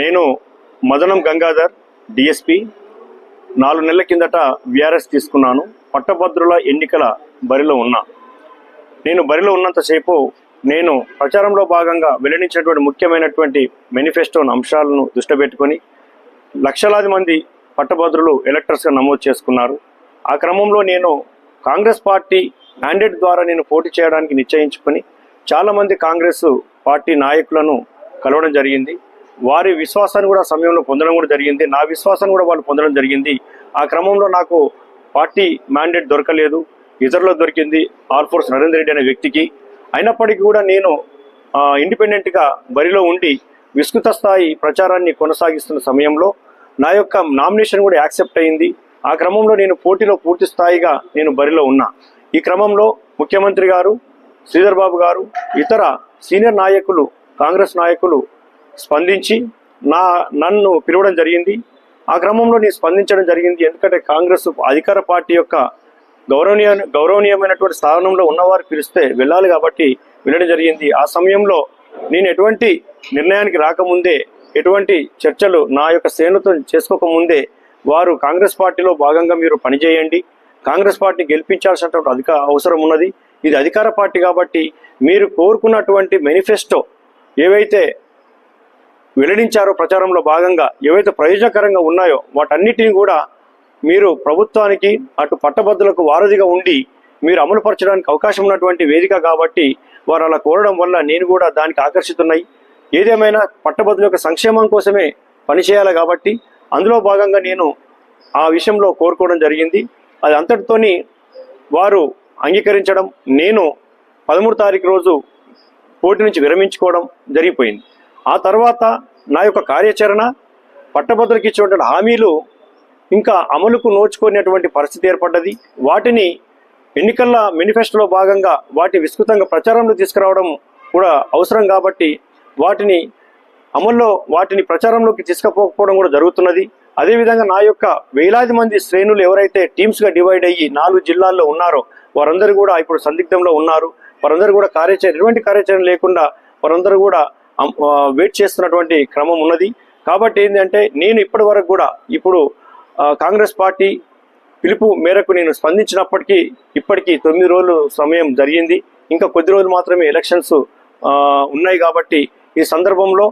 నేను మదనం గంగాధర్ డిఎస్పి నాలుగు నెలల కిందట విఆర్ఎస్ తీసుకున్నాను. పట్టభద్రుల ఎన్నికల బరిలో ఉన్నా. నేను బరిలో ఉన్నంతసేపు నేను ప్రచారంలో భాగంగా వెల్లడించినటువంటి ముఖ్యమైనటువంటి మేనిఫెస్టోని అంశాలను దృష్టి పెట్టుకొని లక్షలాది మంది పట్టభద్రులు ఎలక్టర్స్గా నమోదు చేసుకున్నారు. ఆ క్రమంలో నేను కాంగ్రెస్ పార్టీ మ్యాండేట్ ద్వారా నేను పోటీ చేయడానికి నిశ్చయించుకొని చాలామంది కాంగ్రెస్ పార్టీ నాయకులను కలవడం జరిగింది. వారి విశ్వాసాన్ని కూడా సమయంలో పొందడం కూడా జరిగింది. నా విశ్వాసాన్ని కూడా వాళ్ళు పొందడం జరిగింది. ఆ క్రమంలో నాకు పార్టీ మ్యాండేట్ దొరకలేదు. ఇతరులకు దొరికింది ఆల్ఫోర్స్ నరేంద్ర రెడ్డి అనే వ్యక్తికి. అయినప్పటికీ కూడా నేను ఇండిపెండెంట్గా బరిలో ఉండి విస్తృత స్థాయి ప్రచారాన్ని కొనసాగిస్తున్న సమయంలో నా యొక్క నామినేషన్ కూడా యాక్సెప్ట్ అయింది. ఆ క్రమంలో నేను పోటీలో పూర్తి స్థాయిగా నేను బరిలో ఉన్నా. ఈ క్రమంలో ముఖ్యమంత్రి గారు శ్రీధర్ బాబు గారు ఇతర సీనియర్ నాయకులు కాంగ్రెస్ నాయకులు స్పందించి నా నన్ను పిలవడం జరిగింది. ఆ క్రమంలో నేను స్పందించడం జరిగింది. ఎందుకంటే కాంగ్రెస్ అధికార పార్టీ యొక్క గౌరవనీయ గౌరవనీయమైనటువంటి స్థానంలో ఉన్నవారు పిలిస్తే వెళ్ళాలి కాబట్టి వెళ్ళడం జరిగింది. ఆ సమయంలో నేను ఎటువంటి నిర్ణయానికి రాకముందే ఎటువంటి చర్చలు నా యొక్క శ్రేణుతో చేసుకోకముందే వారు కాంగ్రెస్ పార్టీలో భాగంగా మీరు పనిచేయండి. కాంగ్రెస్ పార్టీ గెలిపించాల్సినటువంటి అధిక అవసరం ఉన్నది. ఇది అధికార పార్టీ కాబట్టి మీరు కోరుకున్నటువంటి మేనిఫెస్టో ఏవైతే వెల్లడించారో ప్రచారంలో భాగంగా ఏవైతే ప్రయోజనకరంగా ఉన్నాయో వాటన్నిటిని కూడా మీరు ప్రభుత్వానికి అటు పట్టభద్రులకు వారధిగా ఉండి మీరు అమలుపరచడానికి అవకాశం ఉన్నటువంటి వేదిక కాబట్టి వారు అలా కోరడం వల్ల నేను కూడా దానికి ఆకర్షితున్నాయి ఏదేమైనా పట్టభద్రుల యొక్క సంక్షేమం కోసమే పనిచేయాలి కాబట్టి అందులో భాగంగా నేను ఆ విషయంలో కోరుకోవడం జరిగింది. అది అంతటితోని వారు అంగీకరించడం నేను పదమూడు తారీఖు రోజు పోటీ నుంచి విరమించుకోవడం జరిగిపోయింది. ఆ తర్వాత నా యొక్క కార్యాచరణ పట్టభద్రులకు ఇచ్చినటువంటి హామీలు ఇంకా అమలుకు నోచుకునేటువంటి పరిస్థితి ఏర్పడ్డది. వాటిని ఎన్నికల మేనిఫెస్టోలో భాగంగా వాటి విస్తృతంగా ప్రచారంలో తీసుకురావడం కూడా అవసరం కాబట్టి వాటిని అమల్లో వాటిని ప్రచారంలోకి తీసుకుపోకపోవడం కూడా జరుగుతున్నది. అదేవిధంగా నా యొక్క వేలాది మంది శ్రేణులు ఎవరైతే టీమ్స్గా డివైడ్ అయ్యి నాలుగు జిల్లాల్లో ఉన్నారో వారందరూ కూడా ఇప్పుడు సందిగ్ధంలో ఉన్నారు. వారందరూ కూడా కార్యాచరణ ఎటువంటి కార్యాచరణ లేకుండా వారందరూ కూడా వెయిట్ చేస్తున్నటువంటి క్రమం ఉన్నది. కాబట్టి ఏంటంటే నేను ఇప్పటి వరకు కూడా ఇప్పుడు కాంగ్రెస్ పార్టీ పిలుపు మేరకు నేను స్పందించినప్పటికీ ఇప్పటికీ తొమ్మిది రోజులు సమయం జరిగింది. ఇంకా కొద్ది రోజులు మాత్రమే ఎలక్షన్స్ ఉన్నాయి కాబట్టి ఈ సందర్భంలో